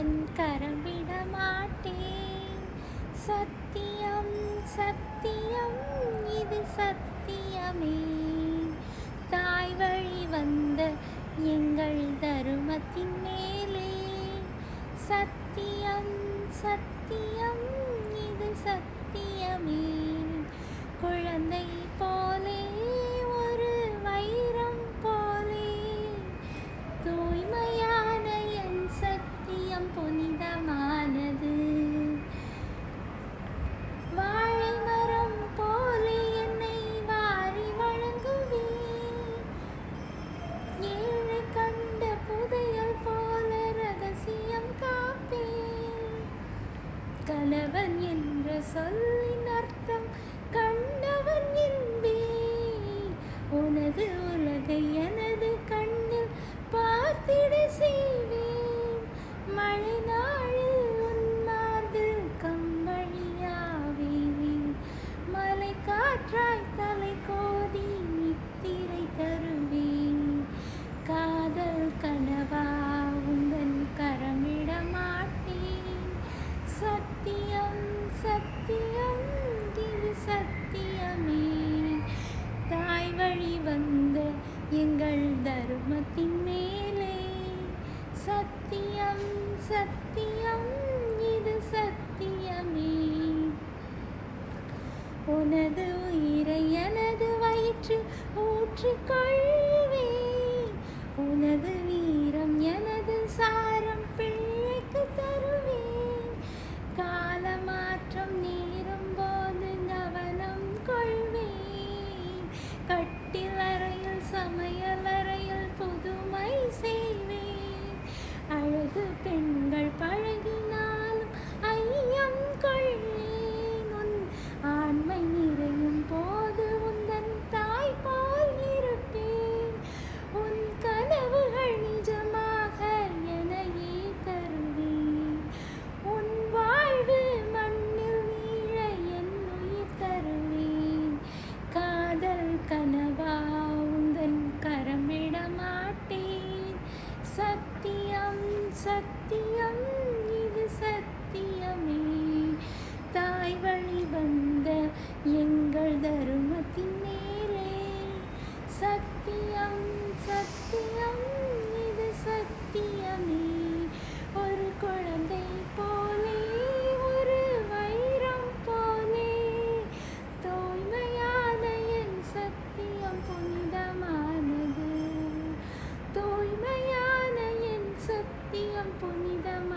உந்தன் கரம் விட மாட்டேன். சத்தியம் சத்தியம் இது சத்தியமே. தாய் வழி வந்த எங்கள் தருமத்தின் மேலே. சத்தியம் சத்தியம் இது சத்தியம். காற்றாய் தலை கோதி நித்திரை தருவேன் காதல் கனவா உந்தன் கரமிட மாட்டேன் சத்தியம் சத்தியம் இது சத்தியமே தாய் வழி வந்த எங்கள் தர்மத்தின் மேலே சத்தியம் சத்தியம் உனது உயிரை எனது வயிற்றில் ஊற்றிக்கொள்வேன் உனது வீரம் எனது சாரம் பிள்ளைக்கு தருவேன். காலமாற்றம் நீரும் போது கவனம் கொள்வேன். கட்டில் அறையில் சமையல் அறையில் புதுமை செய்வேன் அழகு பெண் சத்தியம் சத்தியம் இது சத்தியமே தாய் வழி வந்த எங்கள் தருமத்தின் மேலே சத்தியம் சத்தியம் தூய்மையான என் சத்தியம் புனிதமானது